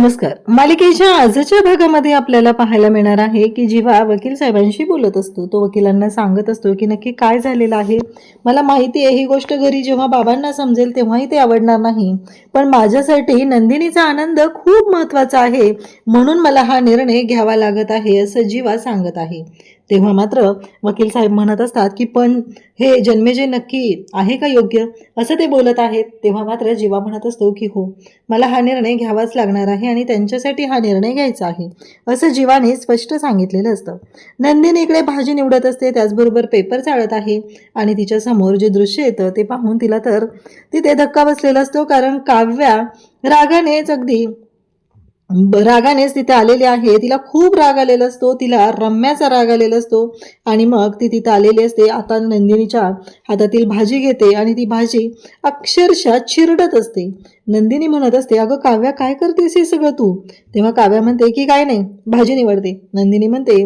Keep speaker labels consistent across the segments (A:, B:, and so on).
A: नमस्कार. मालिकेच्या आजच्या भागामध्ये आपल्याला पाहायला मिळणार आहे की जेव्हा वकील साहेबांशी बोलत असतो. तो वकिलांना सांगत असतो की नक्की काय झालेलं आहे. मला माहिती आहे ही गोष्ट घरी जेव्हा बाबांना समजेल तेव्हाही ते आवडणार नाही. पण माझ्यासाठी नंदिनीचा आनंद खूप महत्त्वाचा आहे. म्हणून मला हा निर्णय घ्यावा लागत आहे असं जीवा सांगत आहे. तेव्हा मात्र वकील साहेब म्हणत असतात की पण हे जन्मेजय नक्की आहे का योग्य? असं ते बोलत आहेत. तेव्हा मात्र जीवा म्हणत असतो की हो मला हा निर्णय घ्यावाच लागणार आहे आणि त्यांच्यासाठी हा निर्णय घ्यायचा आहे. असं जीवाने स्पष्ट सांगितलेलं असतं. नंदिनी इकडे भाजी निवडत असते त्याचबरोबर पेपर चाळत आहे आणि तिच्या समोर जे दृश्य येतं ते पाहून तिला तर तिथे धक्का बसलेला असतो कारण काव्या रागानेच अगदी रागानेच तिथे आलेली आहे. तिला खूप राग आलेला असतो. तिला रम्याचा राग आलेला असतो. आणि मग ती तिथं आलेली असते. आता नंदिनीच्या हातातील भाजी घेते आणि ती भाजी अक्षरशः चिरडत असते. नंदिनी म्हणत असते अगं काव्या काय करतेस हे सगळं तू? तेव्हा काव्या म्हणते की काय नाही भाजी निवडते. नंदिनी म्हणते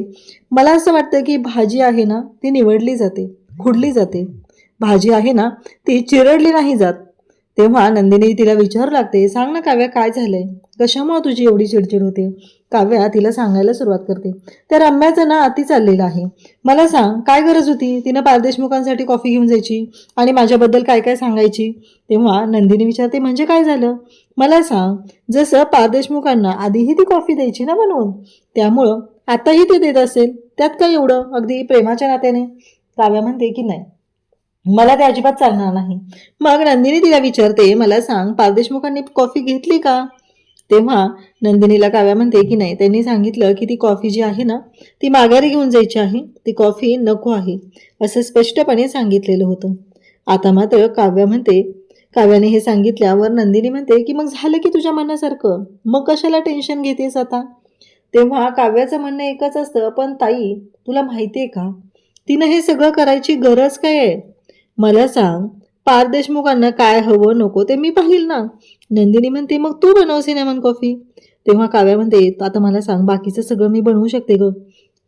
A: मला असं वाटतं की भाजी आहे ना ती निवडली जाते खुडली जाते. भाजी आहे ना ती चिरडली नाही जात. तेव्हा नंदिनी तिला विचारू लागते सांग ना काव्या काय झालंय? कशामुळे तुझी एवढी चिडचिड होते? काव्या तिला सांगायला सुरुवात करते त्या रम्याचं ना अति चाललेलं आहे. मला सांग काय गरज होती? तिनं पारदेशमुखांसाठी कॉफी घेऊन जायची आणि माझ्याबद्दल काय काय सांगायची? तेव्हा नंदिनी विचारते म्हणजे काय झालं? मला सांग जसं पारदेशमुखांना आधीही ती कॉफी द्यायची ना बनवून त्यामुळं आताही ते देत असेल त्यात काय एवढं? अगदी प्रेमाच्या नात्याने? काव्या म्हणते की नाही. मला ते अजिबात चालणार नाही. मग नंदिनी तिला विचारते मला सांग पारदेशमुखांनी कॉफी घेतली का? तेव्हा नंदिनीला काव्या म्हणते की नाही. त्यांनी सांगितलं की ती कॉफी जी आहे ना ती माघारी घेऊन जायची आहे. ती कॉफी नको आहे असं स्पष्टपणे सांगितलेलं होतं. आता मात्र काव्या म्हणते काव्याने हे सांगितल्यावर नंदिनी म्हणते की मग झालं की तुझ्या मनासारखं? मग कशाला टेन्शन घेतेस आता? तेव्हा काव्याचं म्हणणं एकच असतं पण ताई तुला माहिती आहे का? तिनं हे सगळं करायची गरज काय आहे? मला सांग पार देशमुखांना काय हवं नको ते मी पाहिल ना. नंदिनी म्हणते मग तू बनव सिनेमन कॉफी. तेव्हा काव्या म्हणते आता मला सांग बाकीचं सगळं मी बनवू शकते ग.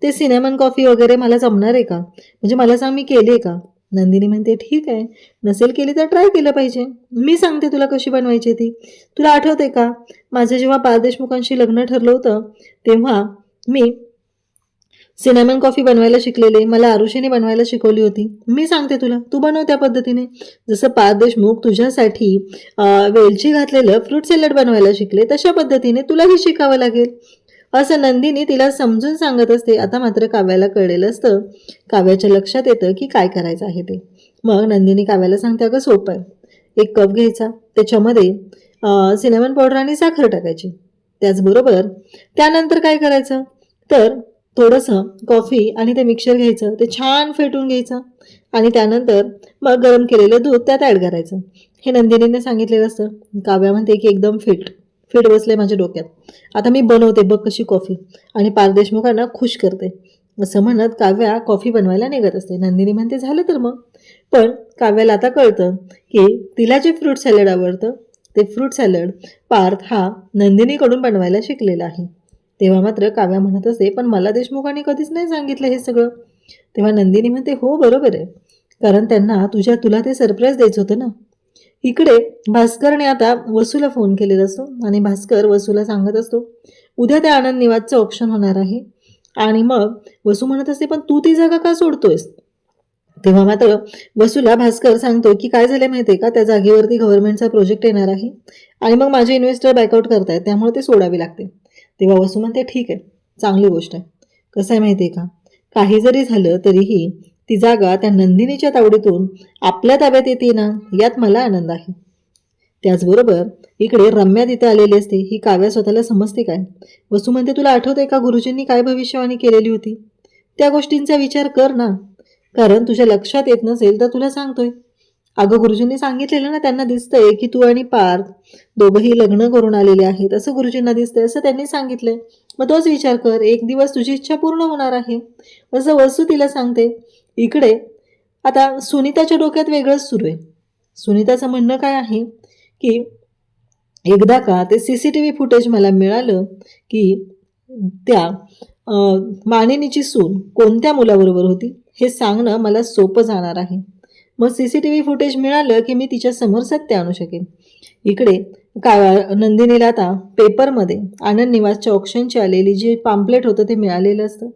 A: ते सिनेमन कॉफी वगैरे मला जमणार आहे का? म्हणजे मला सांग मी केली आहे का? नंदिनी म्हणते ठीक आहे. नसेल केली तर ट्राय केलं पाहिजे. मी सांगते तुला कशी बनवायची ती. तुला आठवते का? माझं जेव्हा पार देशमुखांशी लग्न ठरलं होतं तेव्हा मी सिनेमन कॉफी बनवायला शिकलेले मला आरुषीने बनवायला शिकवली होती. मी सांगते तुला तू बनव त्या पद्धतीने. जसं पार देशमुख तुझ्यासाठी वेलची घातलेलं फ्रूट सॅलड बनवायला शिकले तशा पद्धतीने तुलाही शिकावं लागेल. असं नंदिनी तिला समजून सांगत असते. आता मात्र काव्याला कळलेलं असतं. काव्याच्या लक्षात येतं की काय करायचं आहे ते. मग नंदिनी काव्याला सांगते अगं सोपं आहे. एक कप घ्यायचा. त्याच्यामध्ये सिनेमन पावडर आणि साखर टाकायची. त्याचबरोबर त्यानंतर काय करायचं? तर थोडंसं कॉफी आणि ते मिक्सर घ्यायचं. ते छान फेटून घ्यायचं आणि त्यानंतर मग गरम केलेलं दूध त्यात ॲड करायचं. हे नंदिनीने सांगितलेलं असतं. काव्या म्हणते की एकदम फिट फिट बसले माझ्या डोक्यात. आता मी बनवते. बघ कशी कॉफी आणि पारदेशमुखांना खुश करते. असं म्हणत काव्या कॉफी बनवायला निघत असते. नंदिनी म्हणते झालं तर मग. पण काव्याला आता कळतं की तिला जे फ्रूट सॅलड आवडतं ते फ्रूट सॅलड पार्थ हा नंदिनीकडून बनवायला शिकलेला आहे. तेव्हा मात्र काव्या म्हणत असते पण मला देशमुखांनी कधीच नाही सांगितलं हे सगळं. तेव्हा नंदिनी म्हणते हो बरोबर आहे. कारण त्यांना तुझ्या तुला ते सरप्राईज द्यायचं होतं ना. इकडे भास्करने आता वसूला फोन केलेला असतो आणि भास्कर वसूला सांगत असतो उद्या त्या आनंद निवासचं ऑप्शन होणार आहे. आणि मग वसू म्हणत असते पण तू ती जागा का सोडतोयस? तेव्हा मात्र वसूला भास्कर सांगतो की काय झालं माहिती आहे का? त्या जागेवरती गव्हर्नमेंटचा प्रोजेक्ट येणार आहे आणि मग माझे इन्व्हेस्टर बॅकआउट करतायत त्यामुळे ते सोडावे लागते. तेव्हा वसू म्हणते ठीक आहे चांगली गोष्ट आहे. कसं आहे माहिती आहे का? काही जरी झालं तरीही ती जागा त्या नंदिनीच्या तावडीतून आपल्या ताब्यात येते ना यात मला आनंद आहे. त्याचबरोबर इकडे रम्या तिथे आलेली असते ही काव्या स्वतःला समजते काय? वसू म्हणते तुला आठवतंय का गुरुजींनी काय भविष्यवाणी केलेली होती? त्या गोष्टींचा विचार कर ना कारण तुझ्या लक्षात येत नसेल तर तुला सांगतोय. अगं गुरुजींनी सांगितलेलं ना त्यांना दिसतंय की तू आणि पार्थ दोघंही लग्न करून आलेले आहेत. असं गुरुजींना दिसतंय असं त्यांनी सांगितलंय. मग तोच विचार कर एक दिवस तुझी इच्छा पूर्ण होणार आहे. असं वसू तिला सांगते इकडे आता सुनीताच्या डोक्यात वेगळंच सुरू आहे. सुनीताचं म्हणणं काय आहे की एकदा का ते C C T V footage मला मिळालं की त्या मानिनीची सून कोणत्या मुलाबरोबर होती हे सांगणं मला सोपं जाणार आहे. मग C C T V footage मिळालं की मी तिच्या समोर सत्य आणू शकेन. इकडे का नंदिनीला आता पेपरमध्ये आनंद निवासच्या ऑप्शनची आलेली जे पाम्पलेट होतं ते मिळालेलं असतं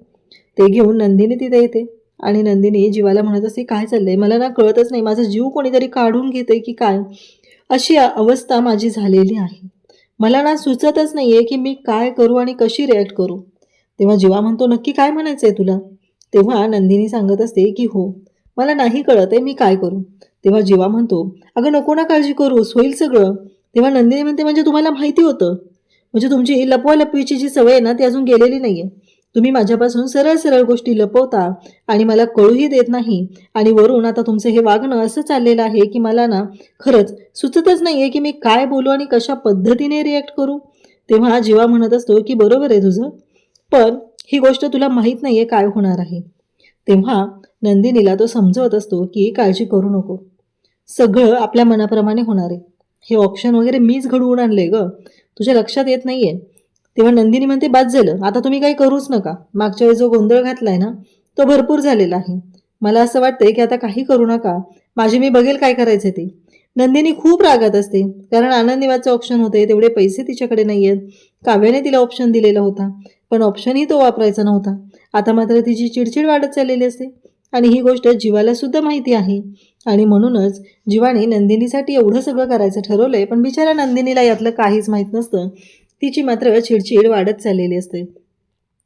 A: ते घेऊन नंदिनी तिथे येते. आणि नंदिनी जीवाला म्हणत असते काय चाललंय? मला ना कळतच नाही. माझा जीव कोणीतरी काढून घेते की काय? अशी अवस्था माझी झालेली आहे. मला ना सुचतच नाही आहे की मी काय करू आणि कशी रिॲक्ट करू. तेव्हा जीवा म्हणतो नक्की काय म्हणायचं आहे तुला? तेव्हा नंदिनी सांगत असते की हो मला नाही कळत आहे मी काय करू. तेव्हा जीवा म्हणतो अगं नको ना काळजी करूस होईल सगळं. तेव्हा नंदिनी म्हणते म्हणजे तुम्हाला माहिती होतं. म्हणजे तुमची ही लपवालपवीची जी सवय आहे ना ती अजून गेलेली नाही आहे तुम्ही माझ्यापासून सरळ सरळ गोष्टी लपवता आणि मला कळूही देत नाही. आणि वरून आता तुमचं हे वागणं असं चाललेलं आहे की मला ना खरंच सुचतच नाही आहे की मी काय बोलू आणि कशा पद्धतीने रिॲक्ट करू. तेव्हा जीवा म्हणत असतो की बरोबर आहे तुझं. पण ही गोष्ट तुला माहीत नाही आहे काय होणार आहे. तेव्हा नंदिनीला तो समजवत असतो की काळजी करू नको. सगळं आपल्या मनाप्रमाणे होणार आहे. हे ऑप्शन वगैरे मीच घडवून आणले ग. तुझ्या लक्षात येत नाही आहे तेव्हा नंदिनी म्हणते बाद झालं. आता तुम्ही काही करूच नका. मागच्या वेळी जो गोंधळ घातलाय ना तो भरपूर झालेला आहे. मला असं वाटतंय की आता काही करू नका. माझे मी बघेल काय करायचे ते. नंदिनी खूप रागात असते. कारण आनंद ऑप्शन होते तेवढे पैसे तिच्याकडे नाही आहेत काव्याने तिला ऑप्शन दिलेला होता. पण ऑप्शनही तो वापरायचा नव्हता. आता मात्र तिची चिडचिड वाढत चाललेली असते. आणि ही गोष्ट जीवाला सुद्धा माहिती आहे. आणि म्हणूनच जीवाने नंदिनीसाठी एवढं सगळं करायचं ठरवलंय पण बिचारा नंदिनीला यातलं काहीच माहीत नसतं. तिची मात्र चिडचिड वाढत चाललेली असते.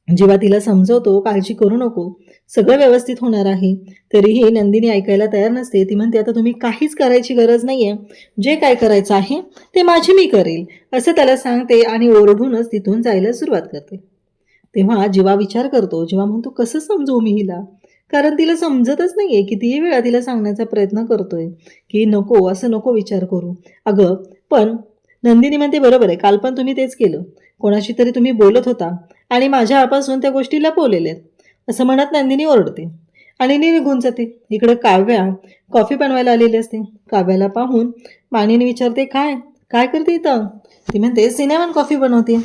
A: जेव्हा तिला समजवतो काळजी करू नको सगळं व्यवस्थित होणार आहे तरीही नंदिनी ऐकायला तयार नसते. ती म्हणते आता तुम्ही काहीच करायची गरज नाही आहे जे काय करायचं आहे ते माझी मी करेल असं त्याला सांगते आणि ओरडूनच तिथून जायला सुरुवात करते. तेव्हा जेव्हा विचार करतो जेव्हा म्हणतो कसं समजू मी हिला? कारण तिला समजतच नाहीये. कितीही वेळा तिला सांगण्याचा प्रयत्न करतोय की नको असं नको विचार करू. अगं पण नंदिनी म्हणते बरोबर आहे. काल पण तुम्ही तेच केलं. कोणाशी तरी तुम्ही बोलत होता आणि माझ्यापासून त्या गोष्टी लपवलेल्या आहेत. असं म्हणत नंदिनी ओरडते. आणि नी निघून जाते. इकडं काव्या कॉफी बनवायला आलेली असते. काव्याला पाहून माणीने विचारते काय? काय करते इथं? ती म्हणते सिनेमन कॉफी बनवते.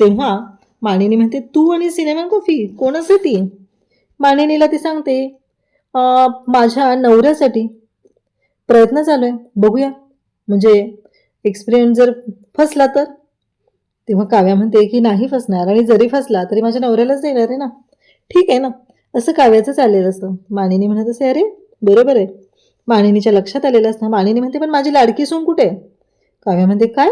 A: तेव्हा माणिनी म्हणते तू आणि सिनेमन कॉफी कोणासाठी माणिनीला ती? सांगते माझ्या नवऱ्यासाठी. प्रयत्न चालू आहे बघूया. म्हणजे एक्सपिरियन्स जर फसला तर? तेव्हा काव्या म्हणते की नाही फसणार आणि जरी फसला तरी माझ्या नवऱ्यालाच देणार आहे ना. ठीक आहे ना. असं काव्याचं चाललेलं असतं. माणिनी म्हणत असे अरे बरोबर आहे. माणिनीच्या लक्षात आलेलं असतं. माणिनी म्हणते पण माझी लाडकी सून कुठे? आहे काव्या म्हणते काय?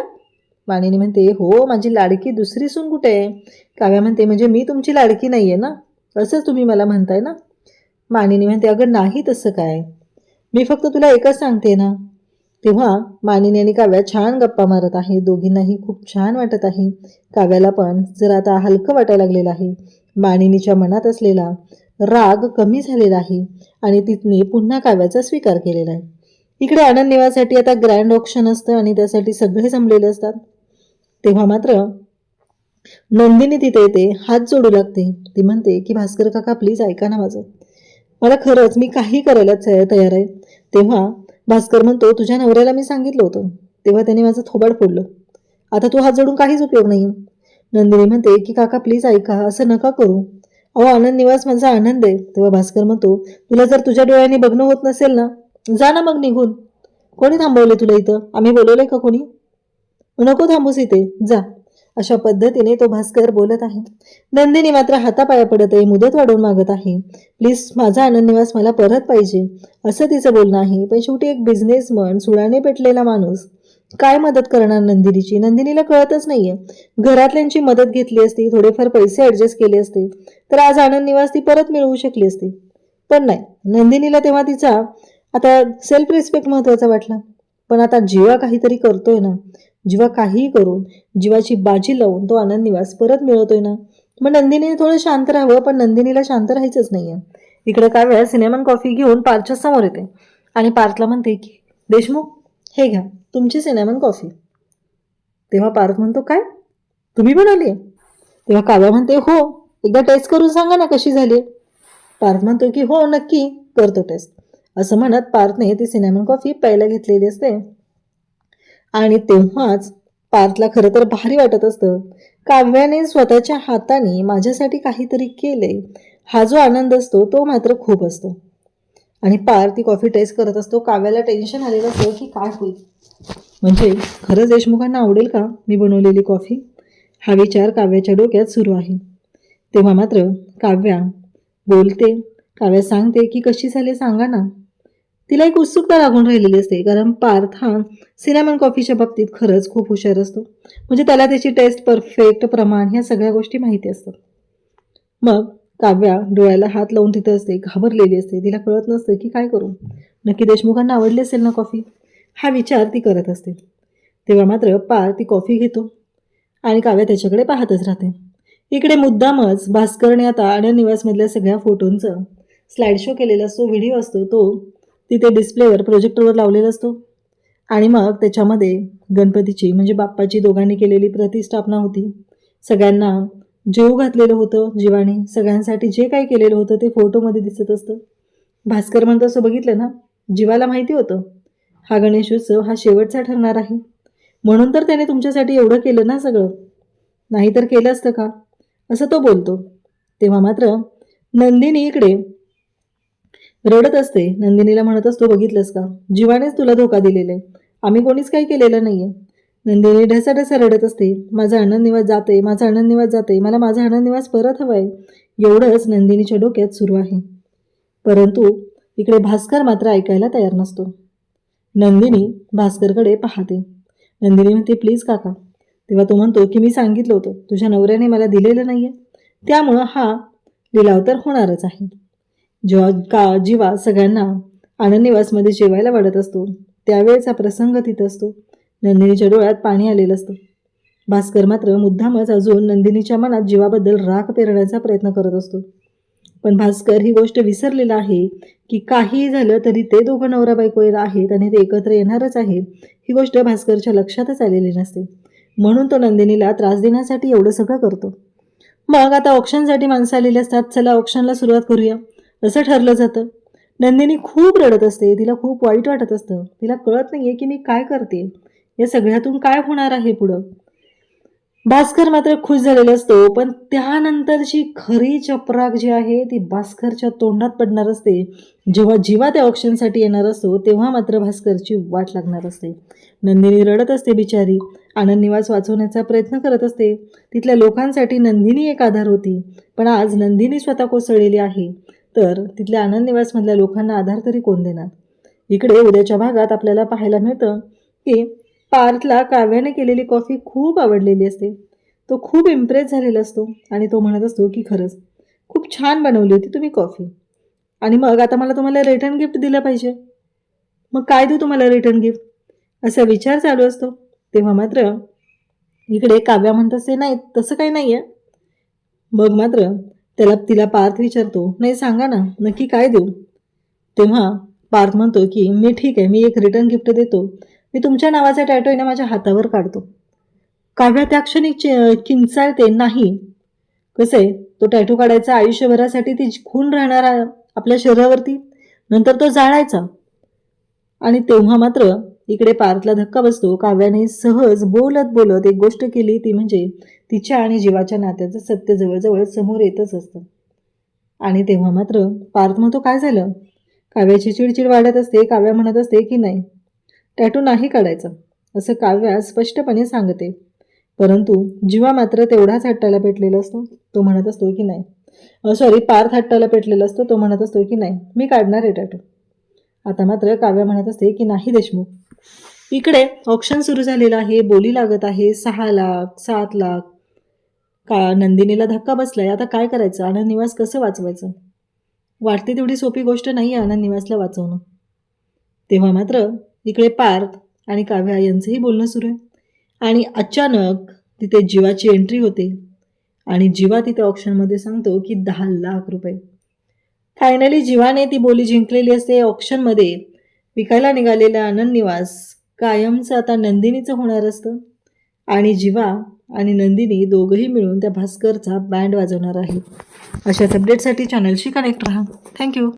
A: माणिनी म्हणते हो माझी लाडकी दुसरी सून कुठे आहे? काव्या म्हणते म्हणजे मी तुमची लाडकी नाही आहे ना? असंच तुम्ही मला म्हणताय ना? मानिनी म्हणते अगं नाही तसं काय. मी फक्त तुला एकच सांगते ना. तेव्हा मानिनी आणि काव्या छान गप्पा मारत आहे दोघींनाही खूप छान वाटत आहे. काव्याला पण जर आता हलकं वाटायला लागलेलं आहे. मानिनीच्या मनात असलेला राग कमी झालेला आहे आणि तिथने पुन्हा काव्याचा स्वीकार केलेला आहे. इकडे आनंद निवासाठी आता ग्रँड ऑप्शन असतं आणि त्यासाठी सगळे जमलेले असतात. तेव्हा मात्र नंदिनी तिथे येते हात जोडू लागते. ती म्हणते की भास्कर काका प्लीज ऐका ना माझं. मला खरंच मी काही करायला तयार आहे. तेव्हा भास्कर म्हणतो तुझ्या नवऱ्याला मी सांगितलं होतं. तेव्हा त्याने माझं थोबाड फोडलं. आता तू हात जोडून काहीच उपयोग नाही. नंदिनी म्हणते की काका प्लीज ऐका असं नका करू. अहो आनंद निवास माझा आनंद आहे. तेव्हा भास्कर म्हणतो तुला जर तुझ्या डोळ्यांनी बघणं होत नसेल ना जा ना मग निघून. कोणी थांबवले तुला इथं? आम्ही बोलवलंय का कोणी? नको थांबूस इथे जा. अशा पद्धतीने तो भास्कर बोलत आहे. नंदिनी मात्र हातापाया पडत आहे मुदत वाढवून मागत आहे. प्लीज माझा आनंद निवास मला परत पाहिजे. असं तिचं बोलणं आहे पण शेवटी एक बिझनेसमन सुडाने पेटलेला माणूस. काय मदत करणार नंदिनीची? नंदिनीला कळतच नाहीये. घरातल्यांची मदत घेतली असती थोडेफार पैसे ऍडजस्ट केले असते तर आज आनंद निवास ती परत मिळवू शकली असती. पण नाही नंदिनीला तेव्हा तिचा आता सेल्फ रिस्पेक्ट महत्त्वाचा वाटला. पण आता जीवा काहीतरी करतोय ना जीवा काहीही करून जीवाची बाजी लावून तो आनंद निवास परत मिळवतोय ना? मग नंदिनीने थोडं शांत राहावं पण नंदिनीला शांत राहायचंच नाहीये. इकडे काय सिनेमन कॉफी घेऊन पार्थच्या समोर येते. आणि पार्थला म्हणते की देशमुख हे घ्या तुमची सिनेमन कॉफी तेव्हा पार्थ म्हणतो काय? तुम्ही बनवली तेव्हा काव्या म्हणते हो एकदा टेस्ट करून सांगा ना कशी झाली पार्थ म्हणतो की हो नक्की करतो टेस्ट असं म्हणत पार्थने ती सिनेमन कॉफी प्यायला घेतलेली असते. आणि तेव्हाच पार्थला खरं तर भारी वाटत असतं. काव्याने स्वतःच्या हाताने माझ्यासाठी काहीतरी केले. हा जो आनंद असतो तो मात्र खूप असतो. आणि पार ती कॉफी टेस्ट करत असतो. काव्याला टेन्शन आलेलं असतं की काय होईल. म्हणजे खरंच देशमुखांना आवडेल का मी बनवलेली कॉफी हा विचार काव्याच्या डोक्यात सुरू आहे. तेव्हा मात्र काव्या बोलते. काव्या सांगते की कशी झाली सांगा ना. तिला एक उत्सुकता लागून राहिलेली असते कारण पार्थ हा सिनेमन कॉफीच्या बाबतीत खरंच खूप हुशार असतो. म्हणजे त्याला त्याची टेस्ट परफेक्ट प्रमाण ह्या सगळ्या गोष्टी माहिती असतात. मग काव्या डोळ्याला हात लावून तिथं असते घाबरलेली असते. तिला कळत नसतं की काय करू. नक्की देशमुखांना आवडली असेल ना कॉफी हा विचार ती करत असते. तेव्हा मात्र पार ती कॉफी घेतो आणि काव्या त्याच्याकडे पाहतच राहते. इकडे मुद्दामच भास्करने आता अननिवासमधल्या निवासमधल्या सगळ्या फोटोंचं स्लाइड शो केलेला असतो व्हिडिओ असतो तो तिथे डिस्प्लेवर प्रोजेक्टरवर लावलेला असतो. आणि मग त्याच्यामध्ये गणपतीची म्हणजे बाप्पाची दोघांनी केलेली प्रतिष्ठापना होती. सगळ्यांना जेव घातलेलं होतं जीवाने. सगळ्यांसाठी जे काही केलेलं होतं ते फोटोमध्ये दिसत असतं. भास्कर म्हणतो असं बघितलं ना जीवाला माहिती होतं. हा गणेशोत्सव हा शेवटचा ठरणार आहे. म्हणून तर त्याने तुमच्यासाठी एवढं केलं ना सगळं. नाहीतर केलं असतं का? असं तो बोलतो. तेव्हा मात्र नंदिनी इकडे रडत असते. नंदिनीला म्हणत असतो बघितलंस का? जीवानेच तुला धोका दिलेला आहे. आम्ही कोणीच काही केलेलं नाही आहे नंदिनी ढसा ढसा रडत असते. माझा आनंदनिवास जाते माझा आनंदनिवास जाते मला माझा आनंदनिवास परत हवा आहे एवढंच नंदिनीच्या डोक्यात सुरू आहे. परंतु इकडे भास्कर मात्र ऐकायला तयार नसतो. नंदिनी भास्करकडे पाहते. नंदिनी म्हणते प्लीज काका. तेव्हा तो म्हणतो की मी सांगितलं होतं. तुझ्या नवऱ्याने मला दिलेलं नाही आहे त्यामुळं हा लिलाव तर होणारच आहे. जेव्हा का जीवा सगळ्यांना आनंदनिवासमध्ये जेवायला वाढत असतो त्यावेळेचा प्रसंग तिथं असतो. नंदिनीच्या डोळ्यात पाणी आलेलं असतं. भास्कर मात्र मुद्दामच अजून नंदिनीच्या मनात जीवाबद्दल राग पेरण्याचा प्रयत्न करत असतो. पण भास्कर ही गोष्ट विसरलेला आहे की काहीही झालं तरी ते दोघं नवरा बायको आहेत आणि ते एकत्र येणारच आहेत ही गोष्ट भास्करच्या लक्षातच आलेली नसते. म्हणून तो नंदिनीला त्रास देण्यासाठी एवढं सगळं करतो. मग आता ऑप्शनसाठी माणसं आलेली असतात चला ऑप्शनला सुरुवात करूया. असं ठरलं जातं. नंदिनी खूप रडत असते तिला खूप वाईट वाटत असतं. तिला कळत नाही आहे की मी काय करते. या सगळ्यातून काय होणार आहे पुढं? भास्कर मात्र खुश झालेला असतो पण त्यानंतरची खरी चपराक जी आहे ती भास्करच्या तोंडात पडणार असते. जेव्हा जीवा त्या ऑप्शनसाठी येणार असतो तेव्हा मात्र भास्करची वाट लागणार असते. नंदिनी रडत असते बिचारी. आनंद निवास वाचवण्याचा प्रयत्न करत असते. तिथल्या लोकांसाठी नंदिनी एक आधार होती. पण आज नंदिनी स्वतः कोसळलेली आहे. तर तिथल्या आनंद निवासमधल्या लोकांना आधार तरी कोण देणार? इकडे उद्याच्या भागात आपल्याला पाहायला मिळतं की पार्थला काव्याने केलेली कॉफी खूप आवडलेली असते. तो खूप इम्प्रेस झालेला असतो आणि तो म्हणत असतो की खरंच खूप छान बनवली होती तुम्ही कॉफी. आणि मग आता मला तुम्हाला रिटर्न गिफ्ट दिलं पाहिजे. मग काय देऊ तुम्हाला रिटर्न गिफ्ट असा विचार चालू असतो. तेव्हा मात्र इकडे काव्या म्हणत असते नाही तसं काही नाही आहे मग मात्र त्याला तिला पार्थ विचारतो नाही सांगा ना नक्की काय देऊ? तेव्हा पार्थ म्हणतो की मी ठीक आहे मी एक रिटर्न गिफ्ट देतो. मी तुमच्या नावाचा टॅटो आहे ना माझ्या हातावर काढतो. काव्या त्या क्षणी चि- किंचाळते नाही. कसं आहे? तो टॅटो काढायचा आयुष्यभरासाठी ती खून राहणार आपल्या शरीरावरती नंतर तो जाळायचा. आणि तेव्हा मात्र इकडे पार्थला धक्का बसतो. काव्याने सहज बोलत बोलत एक गोष्ट केली. ती म्हणजे तिच्या आणि जीवाच्या नात्याचं सत्य जवळजवळ समोर येतच असतं. आणि तेव्हा मात्र पार्थ म्हणतो काय झालं? काव्याची चिडचिड वाढत असते. काव्या म्हणत असते की नाही टॅटू नाही काढायचं असं काव्या स्पष्टपणे सांगते. परंतु जीवा मात्र तेवढाच हट्टाला पेटलेला असतो. तो म्हणत असतो की नाही. सॉरी पार्थ हट्टाला पेटलेला असतो. तो म्हणत असतो की नाही मी काढणार आहे टॅटू. आता मात्र काव्या म्हणत असते की नाही देशमुख. इकडे ऑप्शन सुरू झालेलं आहे बोली लागत आहे सहा लाख सात लाख. का नंदिनीला धक्का बसलाय? आता काय करायचं? आनंद निवास कसं वाचवायचं? वाटते तेवढी सोपी गोष्ट नाही आहे आनंद निवासला वाचवणं. तेव्हा मात्र इकडे पार्थ आणि काव्या यांचंही बोलणं सुरू आहे. आणि अचानक तिथे जीवाची एंट्री होते. आणि जीवा तिथे ऑप्शनमध्ये सांगतो की दहा लाख रुपये. फायनली जीवाने ती बोली जिंकलेली असते. ऑप्शनमध्ये विकायला निघालेला आनंद निवास कायमचं आता नंदिनीचं होणार असतं. आणि जीवा आणि नंदिनी दोघंही मिळून त्या भास्करचा बँड वाजवणार आहे अशाच अपडेटसाठी चॅनलशी कनेक्ट राहा. थँक्यू